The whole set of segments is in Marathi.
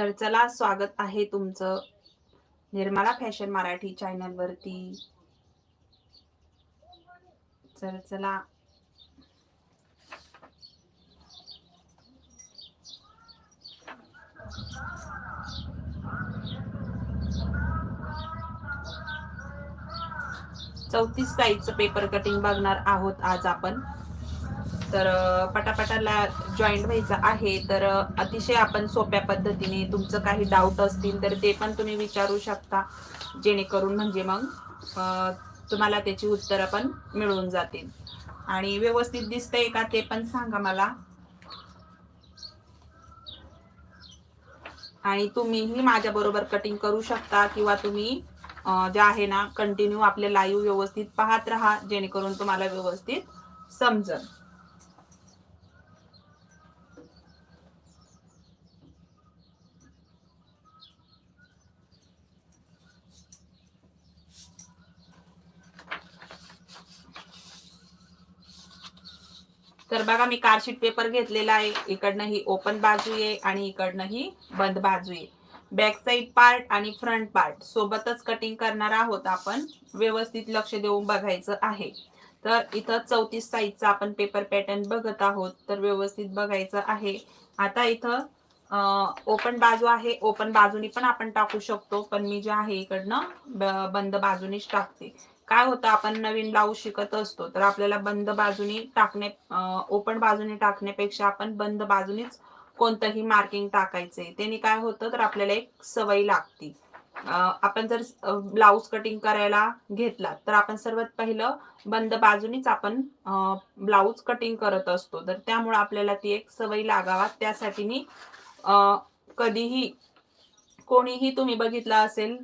तर चला स्वागत आहे तुमचं निर्मला फॅशन मराठी चॅनल वरती. तर चला. चौतीस साईजचं पेपर कटिंग बघणार आहोत आज आपण. तर पटापटाला जॉईंट व्हायचं आहे तर अतिशय आपण सोप्या पद्धतीने तुमचं काही डाऊट असतील तर ते पण तुम्ही विचारू शकता. जेणेकरून म्हणजे मग तुम्हाला त्याची उत्तरं पण मिळून जातील. आणि व्यवस्थित दिसतंय का ते पण सांगा मला. आणि तुम्हीही माझ्याबरोबर कटिंग करू शकता किंवा तुम्ही जे आहे ना कंटिन्यू आपले लाईव्ह व्यवस्थित पाहत राहा जेणेकरून तुम्हाला व्यवस्थित समजल. तर बघा मी कार्डशीट पेपर घेतलेला आहे. इकडनं ही ओपन बाजू आहे आणि इकडनं ही बंद बाजू आहे. बॅक साईड पार्ट आणि फ्रंट पार्ट सोबतच कटिंग करणार आहोत आपण. व्यवस्थित लक्ष देऊन बघायचं आहे. तर इथं चौतीस साईजचा आपण पेपर पॅटर्न बघत आहोत. तर व्यवस्थित बघायचं आहे. आता इथं ओपन बाजू आहे. ओपन बाजूनी पण आपण टाकू शकतो. पण मी जे आहे इकडनं बंद बाजूनीच टाकते. काय होतं आपण नवीन ब्लाऊज शिकत असतो तर आपल्याला बंद बाजूनी टाकणे ओपन बाजूने टाकण्यापेक्षा आपण बंद बाजूनीच कोणतंही मार्किंग टाकायचंय. त्याने काय होतं तर आपल्याला एक सवय लागती. आपण जर ब्लाऊज कटिंग करायला घेतला तर आपण सर्वात पहिलं बंद बाजूनीच आपण ब्लाऊज कटिंग करत असतो. तर त्यामुळे आपल्याला ती एक सवय लागावा. त्यासाठी मी कधीही कोणीही तुम्ही बघितलं असेल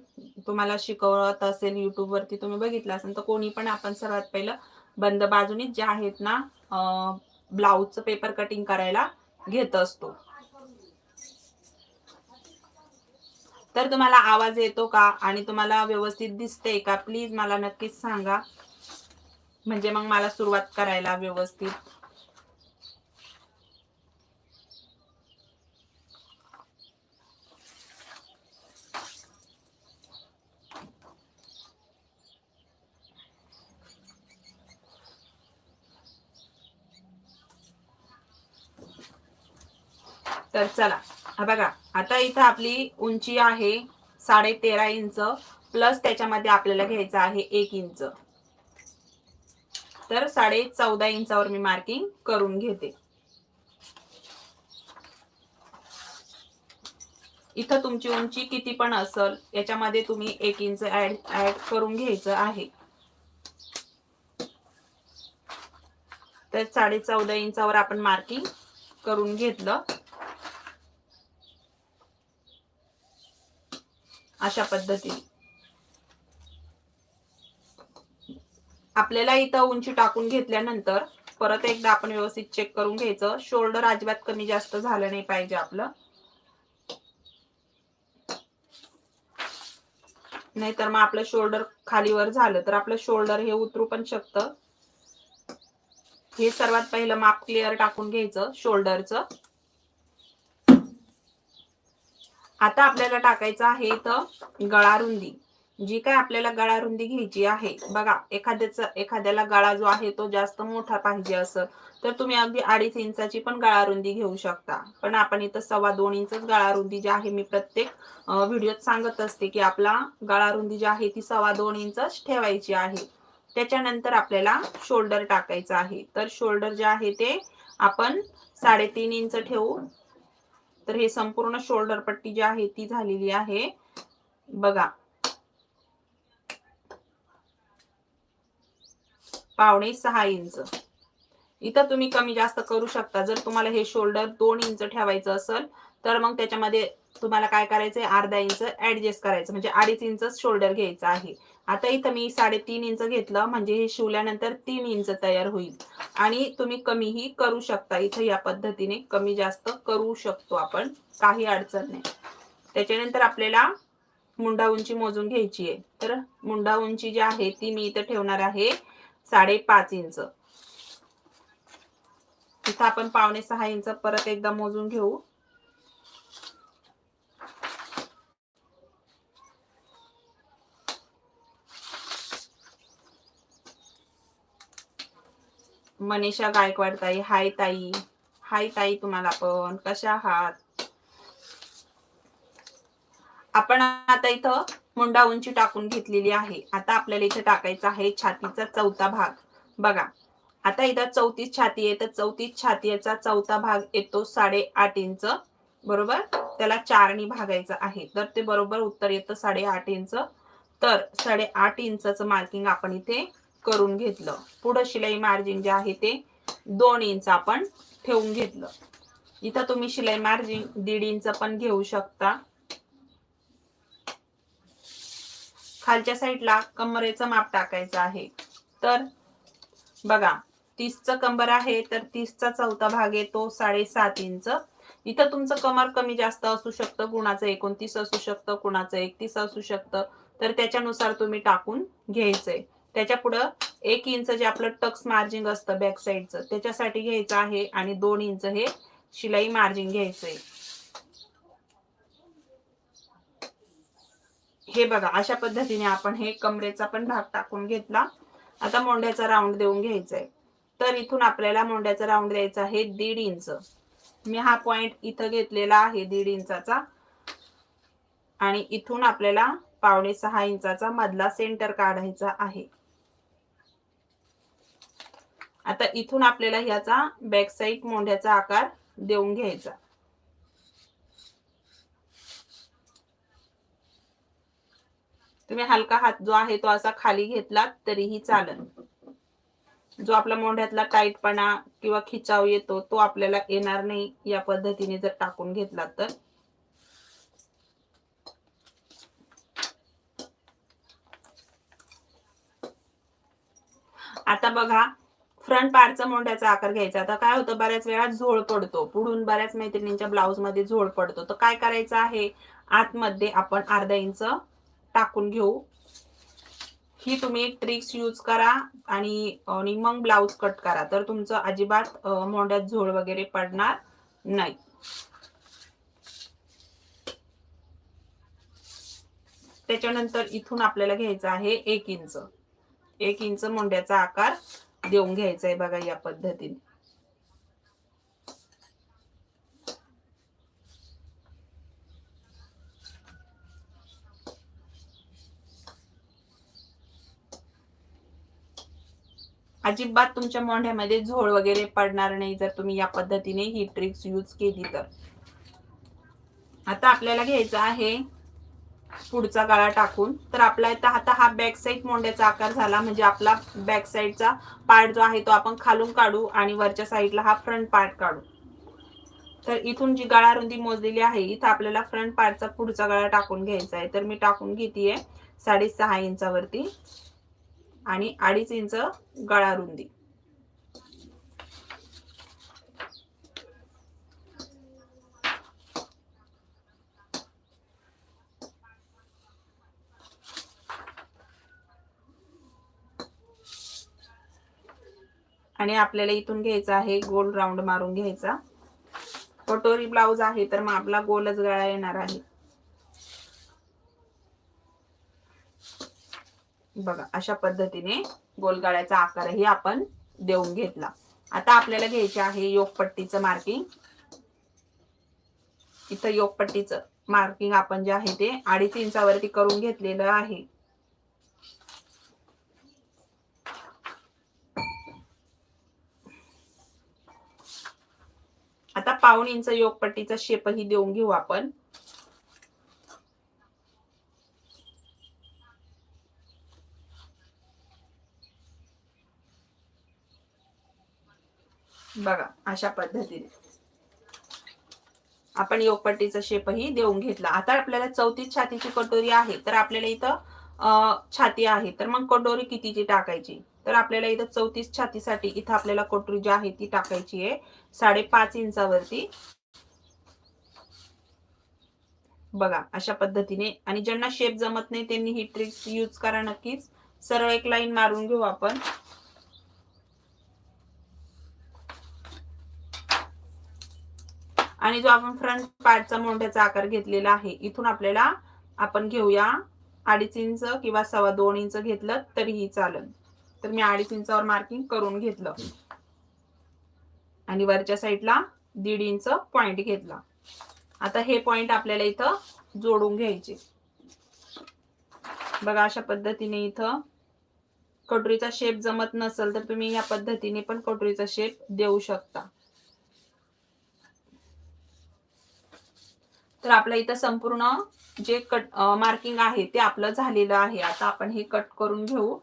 तुम्हाला शिकवत असेल युट्यूब वरती तुम्ही बघितलं असेल तर कोणी पण आपण सर्वात पहिलं बंद बाजूनी जे आहेत ना ब्लाऊजचं पेपर कटिंग करायला घेत असतो. तर तुम्हाला आवाज येतो का? आणि तुम्हाला व्यवस्थित दिसते का? प्लीज मला नक्कीच सांगा. म्हणजे मग मला सुरुवात करायला व्यवस्थित. तर चला हा बघा आता इथं आपली उंची आहे साडे तेरा इंच प्लस त्याच्यामध्ये आपल्याला घ्यायचं आहे एक इंच. तर साडे चौदा इंचावर मी मार्किंग करून घेते. इथं तुमची उंची किती पण असल याच्यामध्ये तुम्ही एक इंच ऍड ऍड करून घ्यायचं आहे. तर साडे चौदा इंचावर आपण मार्किंग करून घेतलं. अशा पद्धतीने. आपल्याला इथं उंची टाकून घेतल्यानंतर परत एकदा आपण व्यवस्थित चेक करून घ्यायचं. शोल्डर अजिबात कमी जास्त झालं नाही पाहिजे आपलं. नाहीतर मग आपलं शोल्डर खालीवर झालं तर आपलं शोल्डर हे उतरू पण शकतं. हे सर्वात पहिलं माप क्लिअर टाकून घ्यायचं शोल्डरचं. आता आपल्याला टाकायचं आहे इथं गळा रुंदी जी काय आपल्याला गळा रुंदी घ्यायची आहे. बघा एखाद्याचा एखाद्याला गळा जो आहे तो जास्त मोठा पाहिजे असं तर तुम्ही अगदी अडीच इंचाची पण गळा रुंदी घेऊ शकता. पण आपण इथं सव्वा दोन इंचच गळा रुंदी जी आहे मी प्रत्येक व्हिडिओत सांगत असते की आपला गळा रुंदी जी आहे ती सव्वा दोन इंचच ठेवायची आहे. त्याच्यानंतर आपल्याला शोल्डर टाकायचं आहे. तर शोल्डर जे आहे ते आपण साडेतीन इंच ठेवू. तर हे संपूर्ण शोल्डर पट्टी जी आहे ती झालेली आहे. बघा. पावणे सहा इंच. इथं तुम्ही कमी जास्त करू शकता. जर तुम्हाला हे शोल्डर दोन इंच ठेवायचं असेल तर मग त्याच्यामध्ये तुम्हाला काय करायचंय? अर्धा इंच ऍडजस्ट करायचं. म्हणजे अडीच इंच शोल्डर घ्यायचं आहे. आता इथं मी साडेतीन इंच घेतलं. म्हणजे हे शिवल्यानंतर तीन इंच तयार होईल. आणि तुम्ही कमीही करू शकता. इथं या पद्धतीने कमी जास्त करू शकतो आपण. काही अडचण नाही. त्याच्यानंतर आपल्याला मुंडा उंची मोजून घ्यायची आहे. तर मुंडा उंची जी आहे ती मी इथं ठेवणार आहे साडेपाच इंच. इथं आपण पावणे सहा इंच परत एकदा मोजून घेऊ. मनीषा गायकवाड ताई हाय ताई. हाय ताई तुम्हाला पण. कशा आहात? आपण आता इथं मुंडा उंची टाकून घेतलेली आहे. आता आपल्याला इथे टाकायचा आहे छातीचा चौथा भाग. बघा आता इथं चौतीस छाती आहे. तर चौतीस छातीचा चौथा भाग येतो साडेआठ इंच. बरोबर? त्याला चारणी भागायचं आहे. तर ते बरोबर उत्तर येतं साडेआठ इंच. तर साडेआठ इंचचं मार्किंग आपण इथे करून घेतलं. पुढं शिलाई मार्जिन जे आहे ते दोन इंच आपण ठेवून घेतलं. इथं तुम्ही शिलाई मार्जिन दीड इंच पण घेऊ शकता. खालच्या साईडला कमरेचं माप टाकायचं आहे. तर बघा तीसचं कंबर आहे तर तीसचा चौथा भाग येतो साडेसात इंच इथं तुमचं कमर कमी जास्त असू शकतं कुणाचं एकोणतीस असू शकतं कुणाचं एकतीस असू शकतं. तर त्याच्यानुसार तुम्ही टाकून घ्यायचंय. त्याच्या पुढं एक इंच जे आपलं टक्स मार्जिंग असतं बॅक साईडचं त्याच्यासाठी घ्यायचं आहे आणि दोन इंच हे शिलाई मार्जिन घ्यायचंय. हे बघा अशा पद्धतीने आपण हे कमरेचा पण भाग टाकून घेतला. आता मोंड्याचा राऊंड देऊन घ्यायचा आहे तर इथून आपल्याला मोंड्याचा राऊंड द्यायचा आहे दीड इंच. मी हा पॉइंट इथं घेतलेला आहे दीड इंचाचा. आणि इथून आपल्याला पावणे सहा इंचाचा मधला सेंटर काढायचा आहे. आता इथून आपल्याला ह्याचा बॅक साईड मोंढ्याचा आकार देऊन घ्यायचा. तुम्ही हलका हात जो आहे तो असा खाली घेतला तरीही चालन जो आपला मोंढ्यातला टाईटपणा किंवा खिचाव येतो तो आपल्याला येणार नाही या पद्धतीने जर टाकून घेतला तर. आता बघा फ्रंट पार्टचा मोंड्याचा आकार घ्यायचा. आता काय होतं बऱ्याच वेळा झोळ पडतो. पुढून बऱ्याच मैत्रिणींच्या ब्लाऊजमध्ये झोळ पडतो. तर काय करायचं आहे? आतमध्ये आपण अर्धा इंच टाकून घेऊ. ही तुम्ही एक ट्रिक्स यूज करा आणि मग ब्लाऊज कट करा. तर तुमचं अजिबात मोंड्यात झोळ वगैरे पडणार नाही. त्याच्यानंतर इथून आपल्याला घ्यायचं आहे एक इंच. एक इंच मोंड्याचा आकार देऊन घ्यायचा आहे बघा या पद्धतीने. अजिबात तुमच्या मोंढ्यामध्ये झोळ वगैरे पडणार नाही जर तुम्ही या पद्धतीने ही ट्रिक्स यूज केली तर. आता आपल्याला घ्यायचं आहे पुढचा गळा टाकून. तर आपला इथं आता हा बॅक साईड मोंड्याचा आकार झाला. म्हणजे आपला बॅक साईडचा पार्ट जो आहे तो आपण खालून काढू आणि वरच्या साईडला हा फ्रंट पार्ट काढू. तर इथून जी गळा रुंदी मोजलेली आहे इथं आपल्याला फ्रंट पार्टचा पुढचा गळा टाकून घ्यायचा आहे. तर मी टाकून घेते साडेसहा इंचावरती आणि अडीच इंच गळा रुंदी आणि आपल्याला इथून घ्यायचा आहे गोल राऊंड मारून घ्यायचा. कटोरी ब्लाऊज आहे तर मग आपला गोलच गळा येणार आहे. बघा अशा पद्धतीने गोलगाळ्याचा आकारही आपण देऊन घेतला. आता आपल्याला घ्यायचे आहे योगपट्टीचं मार्किंग इथं योगपट्टीचं मार्किंग आपण जे आहे ते अडीच इंचावरती करून घेतलेलं आहे आता पाऊण इंच योगपट्टीचा शेपही देऊन घेऊ आपण. बघा अशा पद्धतीने. आपण योगपट्टीचा शेपही देऊन घेतला. आता आपल्याला चौतीस छातीची कटोरी आहे तर आपल्याला इथं छाती आहे. तर मग कटोरी कितीची टाकायची? तर आपल्याला इथं चौतीस छातीसाठी इथं आपल्याला कोटरी जी आहे ती टाकायची आहे. साडेपाच इंचावरती. बघा अशा पद्धतीने. आणि ज्यांना शेप जमत नाही त्यांनी ही ट्रिक यूज करा नक्कीच. सरळ एक लाईन मारून घेऊ आपण. आणि जो आपण फ्रंट पार्टचा मोंढ्याचा आकार घेतलेला आहे इथून आपल्याला आपण घेऊया अडीच इंच किंवा सव्वा दोन इंच घेतलं तरीही चालेल. तर मी अडीच इंचावर मार्किंग करून घेतलं. आणि वरच्या साईडला दीड इंच पॉइंट घेतला. आता हे पॉइंट आपल्याला इथं जोडून घ्यायचे. बघा अशा पद्धतीने इथं कटोरीचा शेप जमत नसेल तर तुम्ही या पद्धतीने पण कटोरीचा शेप देऊ शकता. तर आपल्या इथं संपूर्ण जे कट मार्किंग आहे ते आपलं झालेलं आहे. आता आपण हे कट करून घेऊ.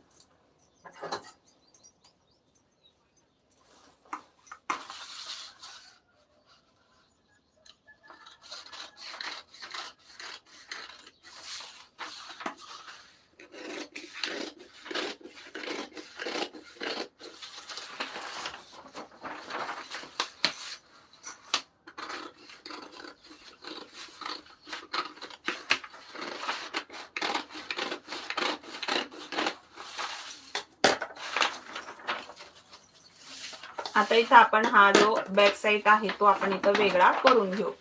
आता इथं आपण हा जो बॅक साईड आहे तो आपण इथं वेगळा करून घेऊ.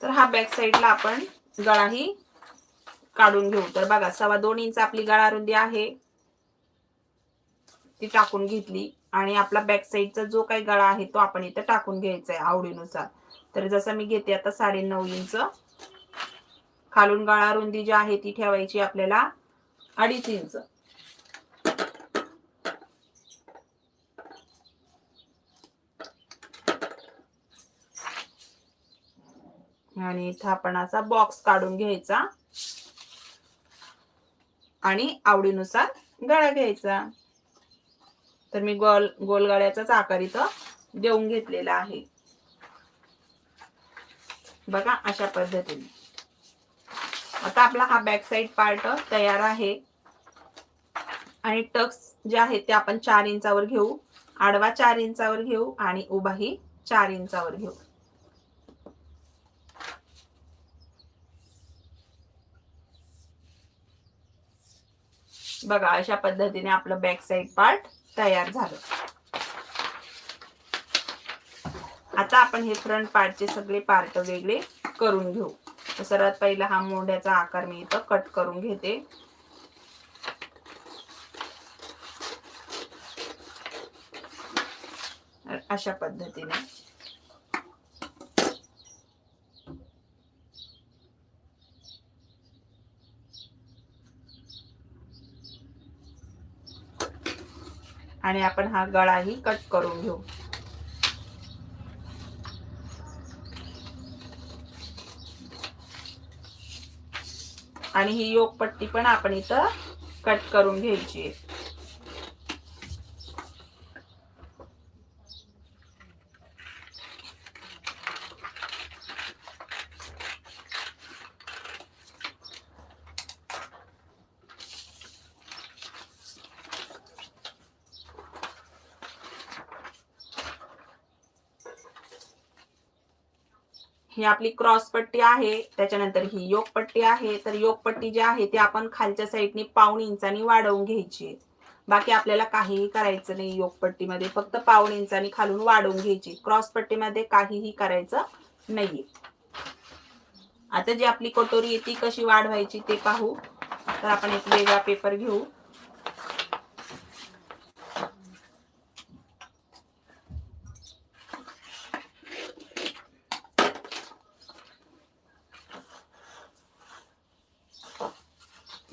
तर हा बॅक साईडला आपण गळाही काढून घेऊ. तर बघा सव्वा दोन इंच आपली गळा रुंदी आहे. ती टाकून घेतली. आणि आपला बॅक साईडचा जो काही गळा आहे तो आपण इथं टाकून घ्यायचा आहे आवडीनुसार. तर जसं मी घेते आता साडे नऊ इंच. खालून गळा रुंदी जी आहे ती ठेवायची आपल्याला अडीच इंच. आणि इथं आपण असा बॉक्स काढून घ्यायचा. आणि आवडीनुसार गळा घ्यायचा. तर मी गोल गोलगाड्याचाच आकार इथं देऊन घेतलेला आहे. बघा अशा पद्धतीने. आता आपला हा बॅक साईड पार्ट तयार आहे. आणि टक्स जे आहेत ते आपण चार इंचावर घेऊ. आडवा चार इंचावर घेऊ आणि उभाही चार इंचावर घेऊ. बघा अशा पद्धतीने आपलं बॅक साईड पार्ट तयार झालं. आता आपण हे फ्रंट पार्टचे सगळे पार्ट वेगळे करून घेऊ. तर सर्वात पहिला हा मोढ्याचा आकार मी इथं कट करून घेते. अशा पद्धतीने. आणि आपण हा गळाही कट करून घेऊ. आणि ही योगपट्टी पण आपण इथं कट करून घ्यायची आहे. ही आपली क्रॉस पट्टी आहे त्याच्यानंतर ही योग पट्टी आहे. तर योग पट्टी जी आहे ती आपण खालच्या साईडने पाऊण इंचानी वाढवून घ्यायची बाकी आपल्याला काहीही करायचं नाही योग पट्टीमध्ये फक्त पाऊण इंचानी खालून वाढवून घ्यायची क्रॉस पट्टीमध्ये काहीही करायचं नाहीये. आता जी आपली कटोरी आहे ती कशी वाढवायची ते पाहू. तर आपण एक वेगळा पेपर घेऊ.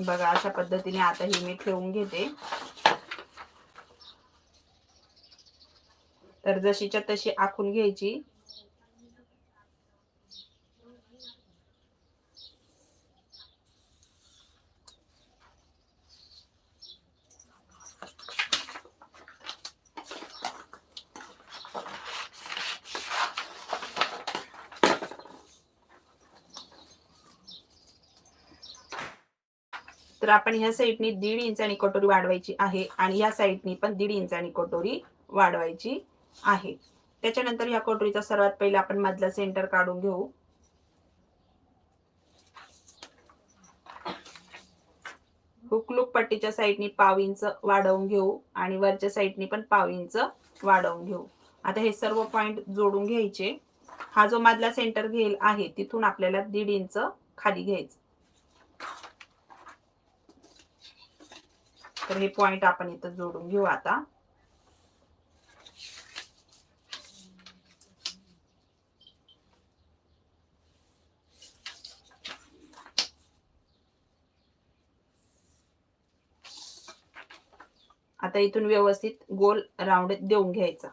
बघा अशा पद्धतीने आता ही मी ठेवून घेते. तर जशीच्या तशी आखून घ्यायची. तर आपण ह्या साईडनी दीड इंचानी कटोरी वाढवायची आहे आणि ह्या साईडनी पण दीड इंचानी कटोरी वाढवायची आहे. त्याच्यानंतर ह्या कटोरीचा सर्वात पहिला आपण मधला सेंटर काढून घेऊ. हुकलूक पट्टीच्या साईडनी पाव इंच वाढवून घेऊ आणि वरच्या साईडनी पण पाव इंच वाढवून घेऊ. आता हे सर्व पॉइंट जोडून घ्यायचे. हा जो मधला सेंटर घेईल आहे तिथून आपल्याला दीड इंच खाली घ्यायचं. तर हे पॉइंट आपण इथं जोडून घेऊ आता. आता इथून व्यवस्थित गोल राऊंड देऊन घ्यायचा.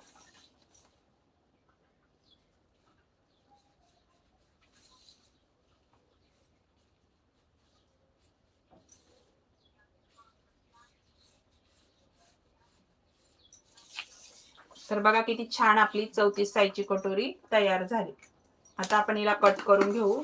तर बघा किती छान आपली चौतीस साईजची कटोरी तयार झाली. आता आपण हिला कट करून घेऊ.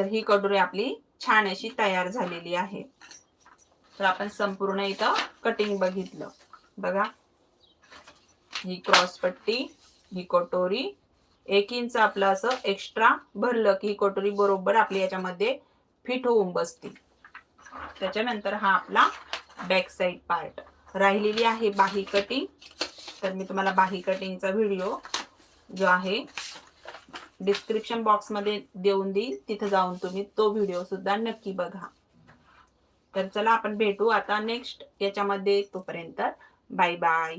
तर ही कटोरी आपली छान अशी तयार झालेली आहे तर आपण संपूर्ण इथं कटिंग बघितलं. बघा. ही क्रॉस पट्टी ही कटोरी. एक इंच आपलं असं एक्स्ट्रा भरलं की ही कटोरी बरोबर आपली याच्यामध्ये फिट होऊन बसते त्याच्यानंतर हा आपला बॅक साईड पार्ट राहिलेली आहे बाही कटिंग तर मी तुम्हाला बाही कटिंगचा व्हिडिओ जो आहे डिस्क्रिप्शन बॉक्समध्ये देऊन देईल. तिथं जाऊन तुम्ही तो व्हिडिओ सुद्धा नक्की बघा. तर चला आपण भेटू आता नेक्स्ट याच्यामध्ये तोपर्यंत. Bye bye